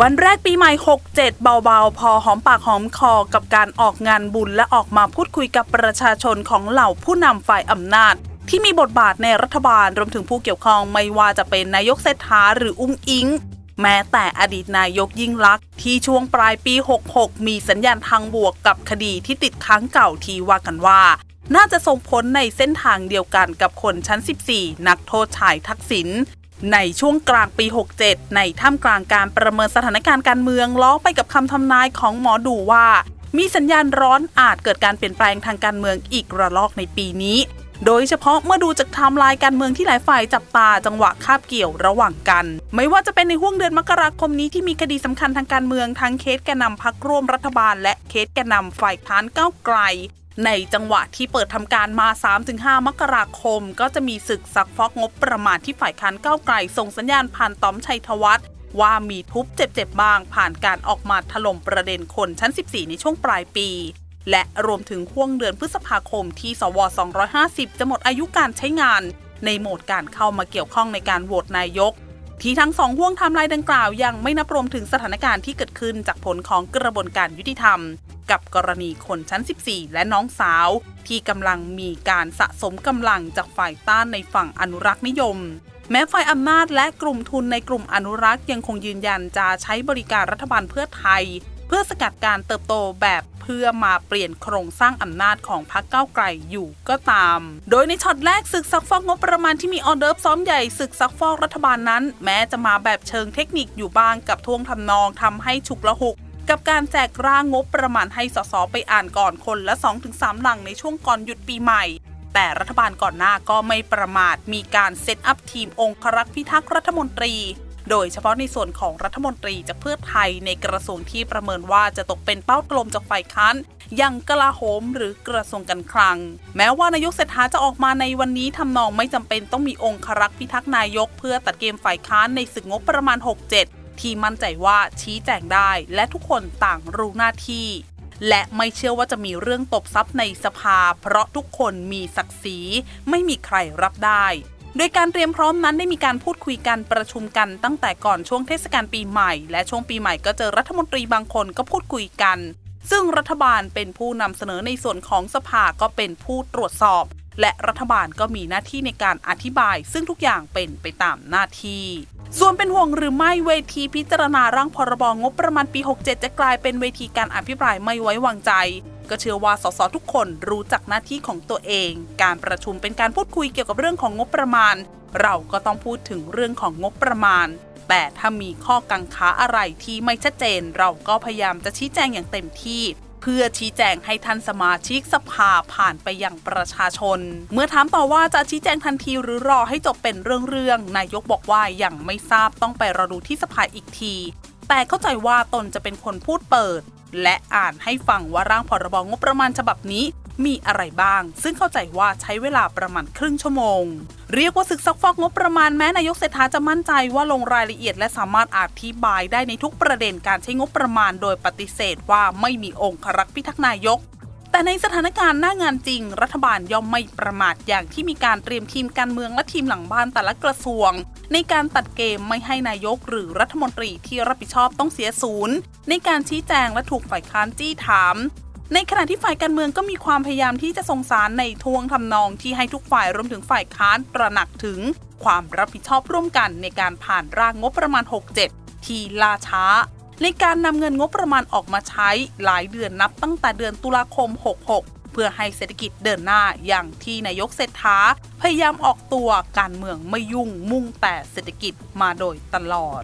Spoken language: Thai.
วันแรกปีใหม่ 67 เบาๆ พอหอมปากหอมคอกับการออกงานบุญและออกมาพูดคุยกับประชาชนของเหล่าผู้นำฝ่ายอำนาจ ที่มีบทบาทในรัฐบาลรวมถึงผู้เกี่ยวข้องไม่ว่าจะเป็นนายกเศรษฐาหรืออุ้งอิง แม้แต่อดีตนายกยิ่งลักษณ์ที่ช่วงปลายปี 66 มีสัญญาณทางบวกกับคดีที่ติดค้างเก่าที่ว่ากันว่า น่าจะส่งผลในเส้นทางเดียวกันกับคนชั้น 14 นักโทษชายทักษิณ ในช่วงกลางปี 67 ในท่ามกลางการประเมินสถานการณ์การเมืองล้อไปกับคำทำนายของหมอดูว่า มีสัญญาณร้อนอาจเกิดการเปลี่ยนแปลงทางการเมืองอีกระลอกในปีนี้ โดยเฉพาะเมื่อดูจากไทม์ไลน์การเมืองที่หลายฝ่ายจับตาจังหวะคาบเกี่ยวระหว่างกัน ไม่ว่าจะเป็นในห่วงเดือนมกราคมนี้ที่มีคดีสำคัญทางการเมืองทั้งเคสแกนนำพักร่วมรัฐบาล และเคสแกนนำฝ่ายค้านก้าวไกล ในจังหวะที่เปิดทำการมา 3-5 มกราคม ก็จะมีศึกซักฟอกงบประมาณที่ฝ่ายค้านก้าวไกล ส่งสัญญาณผ่านต้อมชัยธวัฒน์ว่ามีทุบเจ็บๆบ้าง ผ่านการออกมาถล่มประเด็นคนชั้น 14 ในช่วงปลายปี และรวมถึงห่วงเดือนพฤษภาคมที่สว 250 จะหมดอายุการใช้งาน ในโหมดการเข้ามาเกี่ยวข้องในการโหวตนายก ที่ทั้งสองห่วงไทม์ไลน์ดังกล่าวยังไม่นับรวมถึงสถานการณ์ที่เกิดขึ้นจากผลของกระบวนการยุติธรรม กับกรณีคนชั้น 14 และน้องสาว ที่กำลังมีการสะสมกำลังจากฝ่ายต้านในฝั่งอนุรักษ์นิยม แม้ฝ่ายอำนาจและกลุ่มทุนในกลุ่มอนุรักษ์ยังคงยืนยันจะใช้บริการรัฐบาลเพื่อไทย เพื่อสกัดการเติบโตแบบเพื่อมาเปลี่ยนโครงสร้างอำนาจของพรรคก้าวไกลอยู่ก็ตาม โดยในช็อตแรกศึกซักฟอกงบประมาณที่มีออเดิร์ฟซ้อมใหญ่ศึกซักฟอกรัฐบาลนั้น แม้จะมาแบบเชิงเทคนิคอยู่บ้างกับท่วงทำนองทำให้ฉุกละหุก กับการแจกร่างงบประมาณให้สสไปอ่านก่อนคนละ 2-3 หลังในช่วงก่อนหยุดปีใหม่ แต่รัฐบาลก่อนหน้าก็ไม่ประมาทมีการเซตอัพทีมองครักษ์พิทักษ์รัฐมนตรี โดยเฉพาะในส่วนของรัฐมนตรีจากเพื่อไทยในกระทรวงที่ประเมินว่าจะตกเป็นเป้ากลมจากฝ่ายค้านอย่างกลาโหมหรือกระทรวงการคลัง แม้ว่านายกเศรษฐาจะออกมาในวันนี้ทำนองไม่จำเป็นต้องมีองครักษ์พิทักษ์นายก เพื่อตัดเกมฝ่ายค้านในศึกงบประมาณ 67 ที่มั่นใจว่าชี้แจงได้ และทุกคนต่างรู้หน้าที่ และไม่เชื่อว่าจะมีเรื่องตบทรัพย์ในสภา เพราะทุกคนมีศักดิ์ศรีไม่มีใครรับได้ โดยการเตรียมพร้อมนั้นได้มีการพูดคุยกันประชุมกันตั้งแต่ก่อนช่วงเทศกาลปีใหม่ และช่วงปีใหม่ก็เจอรัฐมนตรีบางคนก็พูดคุยกัน ซึ่งรัฐบาลเป็นผู้นำเสนอในส่วนของสภาก็เป็นผู้ตรวจสอบและรัฐบาลก็มีหน้าที่ในการอธิบาย ซึ่งทุกอย่างเป็นไปตามหน้าที่ ส่วนเป็นห่วงหรือไม่เวทีพิจารณาร่างพรบงบประมาณปี 67 จะกลายเป็นเวทีการอภิปรายไม่ไว้วางใจ ก็เชื่อว่าสสทุกคนรู้จักหน้าที่ของตัวเอง การประชุมเป็นการพูดคุยเกี่ยวกับเรื่องของงบประมาณ เราก็ต้องพูดถึงเรื่องของงบประมาณ แต่ถ้ามีข้อกังขาอะไรที่ไม่ชัดเจน เราก็พยายามจะชี้แจงอย่างเต็มที่ เพื่อชี้แจงให้ท่านสมาชิกสภาผ่านไปยังประชาชน เมื่อถามต่อว่าจะชี้แจงทันทีหรือรอให้จบเป็นเรื่องๆนายกบอกว่ายังไม่ทราบต้องไปรอดูที่สภาอีกที แต่เข้าใจว่าตนจะเป็นคนพูดเปิด และอ่านให้ฟังว่าร่างพรบงบประมาณฉบับนี้ มีอะไรบ้าง ซึ่งเข้าใจว่าใช้เวลาประมาณครึ่งชั่วโมง เรียกว่าศึกซักฟอกงบประมาณแม้นายกเศรษฐาจะมั่นใจว่าลงรายละเอียดและสามารถอธิบายได้ในทุกประเด็นการใช้งบประมาณ โดยปฏิเสธว่าไม่มีองค์ครักษ์พิทักษ์นายกแต่ในสถานการณ์หน้างานจริง รัฐบาลย่อมไม่ประมาทอย่างที่มีการเตรียมทีมการเมืองและทีมหลังบ้านแต่ละกระทรวง ในการตัดเกมไม่ให้นายกหรือรัฐมนตรีที่รับผิดชอบต้องเสียศูนย์ ในการชี้แจงและถูกฝ่ายค้านจี้ถาม ในขณะที่ฝ่ายการเมืองก็มีความพยายามที่จะส่งสารในทวงทำนองที่ให้ทุกฝ่ายรวมถึงฝ่ายค้านตระหนักถึง ความรับผิดชอบร่วมกันในการผ่านร่างงบประมาณ 67 ที่ล่าช้า ในการนำเงินงบประมาณออกมาใช้หลายเดือนนับตั้งแต่เดือนตุลาคม 66 เพื่อให้เศรษฐกิจเดินหน้าอย่างที่นายกเศรษฐาพยายามออกตัวการเมืองไม่ยุ่งมุ่งแต่เศรษฐกิจมาโดยตลอด